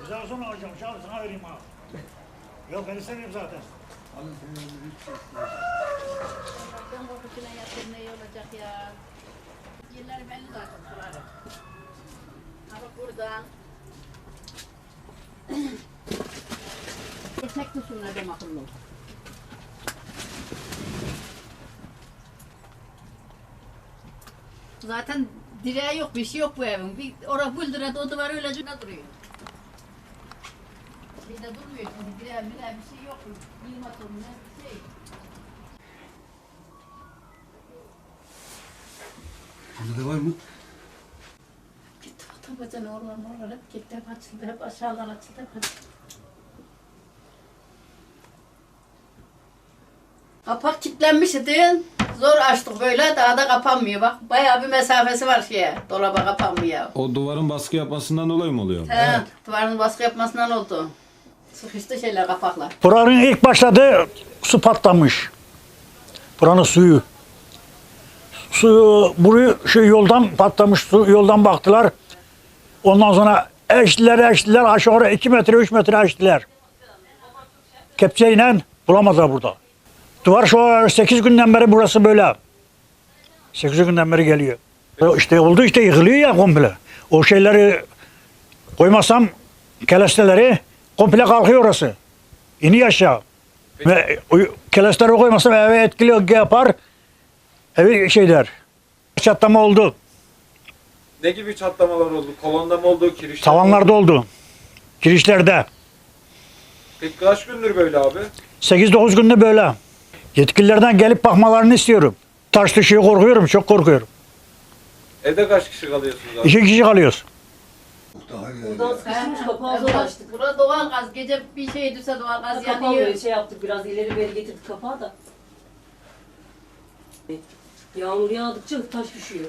Güzel sonra alacağım. Şahı sana vereyim ha. Yok ben istemiyorum zaten. Ben korkusuna yatır ne olacak ya. Yerleri belli zaten suları. Ha bak buradan. Ekmek tusunlar dem akıllı. Zaten direği yok, bir şey yok bu evin. Bir orada bıldırada o duvar öylece duruyor. Bir de durmuyor şimdi direği, direği bir şey yok. Yılma sonu ne bir şey. Burada da var mı? Gitti tabacan oralar oralar hep gitti hep açıldı hep aşağılar açıldı hep açıldı. Kapak kilitlenmiş idi. Zor açtık böyle daha da kapanmıyor bak. Bayağı bir mesafesi var şeye. Dolaba kapanmıyor. O duvarın baskı yapmasından dolayı mı oluyor? He, duvarın baskı yapmasından oldu. Sıkıştı şeyler kapaklar. Buranın ilk başladığı su patlamış. Buranın suyu. Suyu burayı şu yoldan patlamış su yoldan baktılar. Ondan sonra eştiler eştiler aşağı yukarı 2 metre 3 metre eştiler. Kepçeyle bulamadılar burada. Duvar şu 8 günden beri burası böyle. 8 günden beri geliyor. İşte oldu işte yıkılıyor ya komple. O şeyleri koymasam kelesteleri komple kalkıyor orası. İniyor aşağı. Ve o kelesteleri koymasam eve etkili yapar. Evi şey der. Çatlama oldu. Ne gibi çatlamalar oldu? Kolonda mı oldu? Oldu? Tavanlarda oldu. Girişlerde. Peki kaç gündür böyle abi? 8-9 günde böyle. Yetkililerden gelip bakmalarını istiyorum. Taş düşüyor korkuyorum. Çok korkuyorum. Evde kaç kişi kalıyorsunuz abi? İki kişi kalıyoruz. Buradan sıkışmış kapağı zor açtık. Burada doğal gaz. Gece bir şey düşse doğal gaz Kapağı yanıyor. böyle şey yaptık biraz ileri beri getirdik kapağı da. Yağmur yağdıkça taş düşüyor.